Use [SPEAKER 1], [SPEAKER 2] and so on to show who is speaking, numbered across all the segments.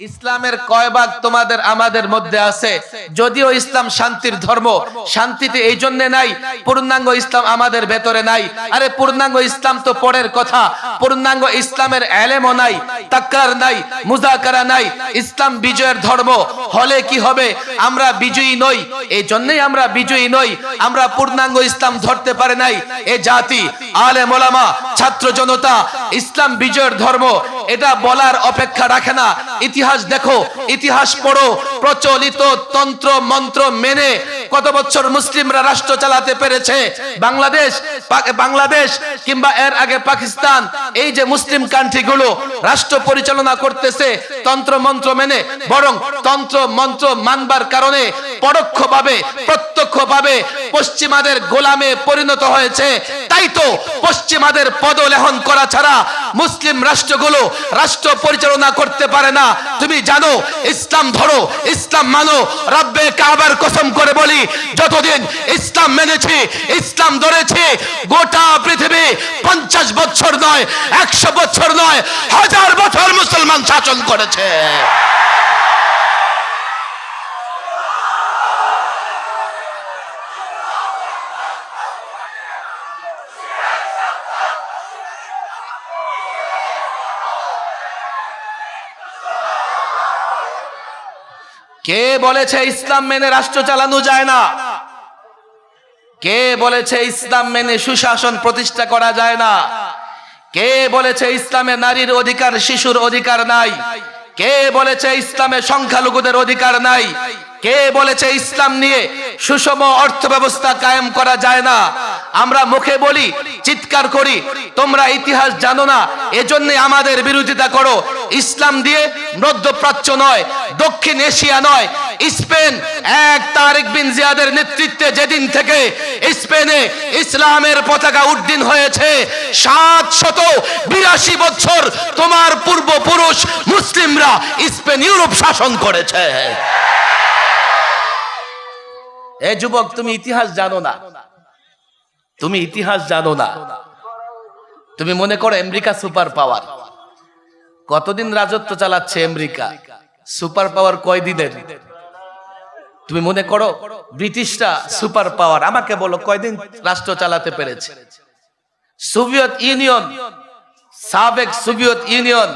[SPEAKER 1] ইসলামের কয় ভাগ তোমাদের আমাদের মধ্যে আছে? যদিও ইসলাম শান্তির ধর্ম, শান্তিতে এই জন্য নাই, পূর্ণাঙ্গ ইসলাম আমাদের ভেতরে নাই। আরে, পূর্ণাঙ্গ ইসলাম তো পরের কথা। পূর্ণাঙ্গ ইসলামের এলেমও নাই তাক্কার নাই, মুজাকারা নাই। ইসলাম বিজয়ের ধর্ম, হলে কি হবে? আমরা বিজয়ী নই। এই জন্যই আমরা বিজয়ী নই। আমরা পূর্ণাঙ্গ ইসলাম ধরতে পারে নাই। এ জাতি আলে মোলামা ছাত্র জনতা, ইসলাম বিজয়ের ধর্ম এটা বলার অপেক্ষা রাখে না। ইতিহাস দেখো, ইতিহাস পড়ো, প্রচলিত তন্ত্র, মন্ত্র মেনে কত বছর মুসলিমরা রাষ্ট্র চালাতে পেরেছে। বাংলাদেশ বাংলাদেশ কিংবা এর আগে পাকিস্তান, এই যে মুসলিম কান্ট্রিগুলো রাষ্ট্র পরিচালনা করতেছে, তন্ত্র, মন্ত্র মেনে, বরং তন্ত্র, মন্ত্র মানবার কারণে পরোক্ষভাবে, প্রত্যক্ষভাবে পশ্চিমাদের গোলামে পরিণত হয়েছে। তাই তো পশ্চিমাদের পদলেহন করা ছাড়া মুসলিম রাষ্ট্রগুলো রাষ্ট্র পরিচালনা করতে পারে না। তুমি জানো, ইসলাম ধরো, ইসলাম মানো, রব্বে কাবার কসম করে বলি, যতদিন ইসলাম মেনেছি, ইসলাম ধরেছি, গোটা পৃথিবী পঞ্চাশ বছর নয়, একশো বছর নয়, হাজার বছর মুসলমান শাসন করেছে। কে বলেছে ইসলাম মেনে রাষ্ট্র চালানো যায় না? কে বলেছে ইসলাম মেনে সুশাসন প্রতিষ্ঠা করা যায় না? কে বলেছে ইসলামে নারীর অধিকার শিশুর অধিকার নাই? কে বলেছে ইসলামে সংখ্যালঘুদের অধিকার নাই? কে বলেছে ইসলাম নিয়ে সুষম অর্থ ব্যবস্থা কায়েম করা যায় না? আমরা মুখে বলি, চিৎকার করি, তোমরা ইতিহাস জানো না, এজন্য আমাদের বিরোধিতা করো। ইসলাম দিয়ে মধ্যপ্রাচ্য নয়, দক্ষিণ এশিয়া নয়, স্পেন এক তারিক বিন জিয়াদের নেতৃত্বে যেদিন থেকে স্পেনে ইসলামের পতাকা উড্ডীন হয়েছে, সাত শত বিরাশি বছর তোমার পূর্বপুরুষ মুসলিমরা স্পেন ইউরোপ শাসন করেছে। এ যুবক, তুমি ইতিহাস জানো না তুমি ইতিহাস জানো না। তুমি মনে করো আমেরিকা সুপার পাওয়ার। কতদিন রাজত্ব চালাচ্ছে আমেরিকা? সুপার পাওয়ার কয়দিনের? তুমি মনে করো ব্রিটিশরা সুপার পাওয়ার? আমাকে বলো, কয়দিন রাষ্ট্র চালাতে পেরেছে? সোভিয়েত ইউনিয়ন, সাবেক সোভিয়েত ইউনিয়ন,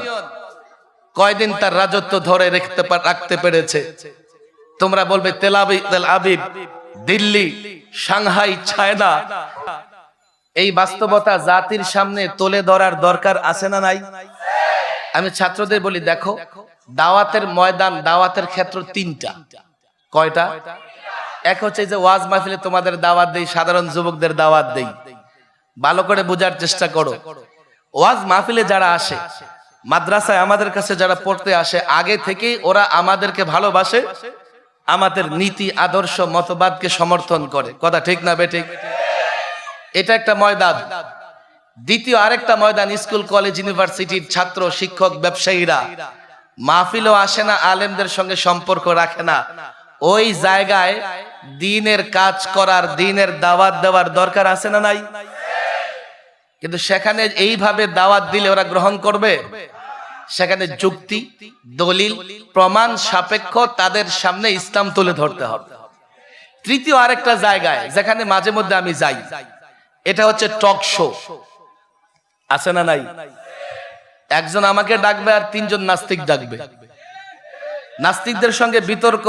[SPEAKER 1] কয়দিন তার রাজত্ব ধরে রাখতে রাখতে পেরেছে? তোমরা বলবে Tel Aviv Tel Aviv. Delhi, Shanghai China এই বাস্তবতা জাতির সামনে তুলে ধরার দরকার আছে না নাই? আমি ছাত্রদের বলি, দেখো, দাওয়াতের ময়দান, দাওয়াতের ক্ষেত্র তিনটা। কয়টা? এক হচ্ছে যে ওয়াজ মাহফিলে তোমাদের দাওয়াত দেই, সাধারণ যুবকদের দাওয়াত দেই। ভালো করে বোঝার চেষ্টা করো। ওয়াজ মাহফিলে যারা আসে, মাদ্রাসায় আমাদের কাছে যারা পড়তে আসে, আগে থেকেই ওরা আমাদেরকে ভালোবাসে আমাদের নীতি, আদর্শ, মতবাদকে সমর্থন করে। কথা ঠিক না বেঠিক এটা একটা ময়দান। দ্বিতীয় আরেকটা ময়দান, স্কুল, কলেজ, ইউনিভার্সিটির ছাত্র, শিক্ষক, ব্যবসায়ীরা। মাহফিলও আসে না, আলেমদের সঙ্গে সম্পর্ক রাখে না। ওই জায়গায় দিনের কাজ করার, দিনের দাওয়াত দেওয়ার দরকার আছে না নাই? কিন্তু সেখানে এইভাবে দাওয়াত দিলে ওরা গ্রহণ করবে? সেখানে যুক্তি দলিল প্রমাণ সাপেক্ষ তাদের সামনে ইসলাম তুলে ধরতে হবে। তৃতীয় আরেকটা জায়গায় যেখানে মাঝে মধ্যে আমি যাই এটা হচ্ছে টক শো। আছে না নাই? একজন আমাকে ডাকবে আর তিনজন নাস্তিক ডাকবে। নাস্তিকদের সঙ্গে বিতর্ক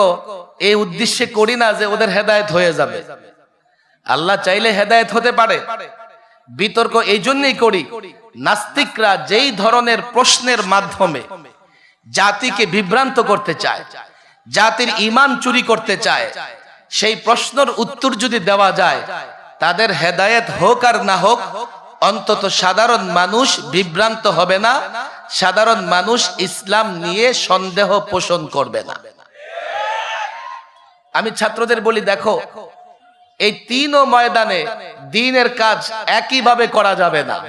[SPEAKER 1] এই উদ্দেশ্যে করি না যে ওদের হেদায়েত হয়ে যাবে। আল্লাহ চাইলে হেদায়েত হতে পারে। বিতর্ক এই জন্যই করি, নাস্তিকরা যেই ধরনের প্রশ্নের মাধ্যমে জাতিকে বিভ্রান্ত করতে চায়, জাতির ইমান চুরি করতে চায়, সেই প্রশ্নের উত্তর যদি দেওয়া যায়, তাদের হেদায়েত হোক আর না হোক, অন্তত সাধারণ মানুষ বিভ্রান্ত হবে না, সাধারণ মানুষ ইসলাম নিয়ে সন্দেহ পোষণ করবে না। আমি ছাত্রদের বলি, দেখো এই তিনও ময়দানে দিনের কাজ একইভাবে করা যাবে না।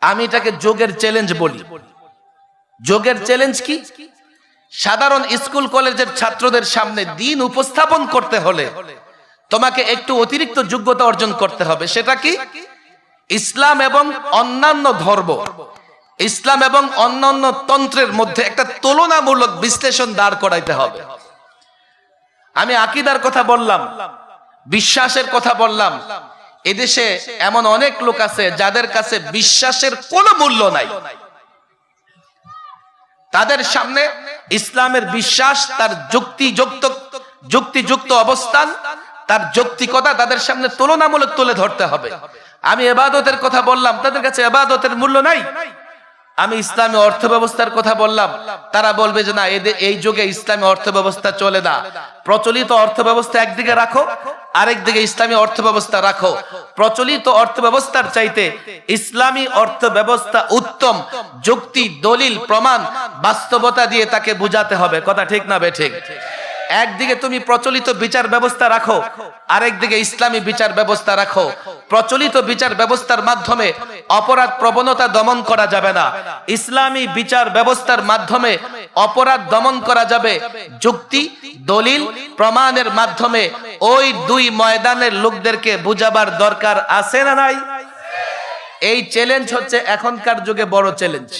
[SPEAKER 1] আমি এটাকে যোগের চ্যালেঞ্জ বলি। যোগের চ্যালেঞ্জ কি? সাধারণ স্কুল কলেজের ছাত্রদের সামনে দিন উপস্থাপন করতে হলে তোমাকে একটু অতিরিক্ত যোগ্যতা অর্জন করতে হবে। সেটা কি? ইসলাম এবং অন্যান্য ধর্ম। ইসলাম এবং অন্যান্য তন্ত্রের মধ্যে একটা তুলনামূলক বিশ্লেষণ দাঁড় করাইতে হবে। আমি আকিদার কথা বললাম। বিশ্বাসের কথা বললাম। এদেশে এমন অনেক লোক আছে যাদের কাছে বিশ্বাসের কোনো মূল্য নাই। তাদের সামনে ইসলামের বিশ্বাস, তার যুক্তিযুক্ত যুক্তিযুক্ত অবস্থান, তার যৌক্তিকতা তাদের সামনে তুলনামূলক তুলে ধরতে হবে। আমি এবাদতের কথা বললাম, তাদের কাছে এবাদতের মূল্য নাই। আমি ইসলামী অর্থ ব্যবস্থার কথা বললাম, তারা বলবে যে না এদের এই যুগে ইসলামী অর্থ ব্যবস্থা চলে না। প্রচলিত অর্থ ব্যবস্থা একদিকে রাখো আরেক দিকে ইসলামী অর্থ ব্যবস্থা রাখো। প্রচলিত অর্থ ব্যবস্থার চাইতে ইসলামী অর্থ ব্যবস্থা উত্তম। যুক্তি, দলিল, প্রমাণ, বাস্তবতা দিয়ে তাকে বুঝাতে হবে। কথা ঠিক না বে ঠিক? একদিকে তুমি প্রচলিত বিচার ব্যবস্থা রাখো আরেকদিকে ইসলামী বিচার ব্যবস্থা রাখো। প্রচলিত বিচার ব্যবস্থার মাধ্যমে অপরাধ প্রবণতা দমন করা যাবে না। ইসলামী বিচার ব্যবস্থার মাধ্যমে অপরাধ দমন করা যাবে। যুক্তি, দলিল, প্রমাণের মাধ্যমে ওই দুই ময়দানের লোকদেরকে বুঝাবার দরকার আছে না নাই? এই চ্যালেঞ্জ হচ্ছে এখনকার যুগে বড় চ্যালেঞ্জ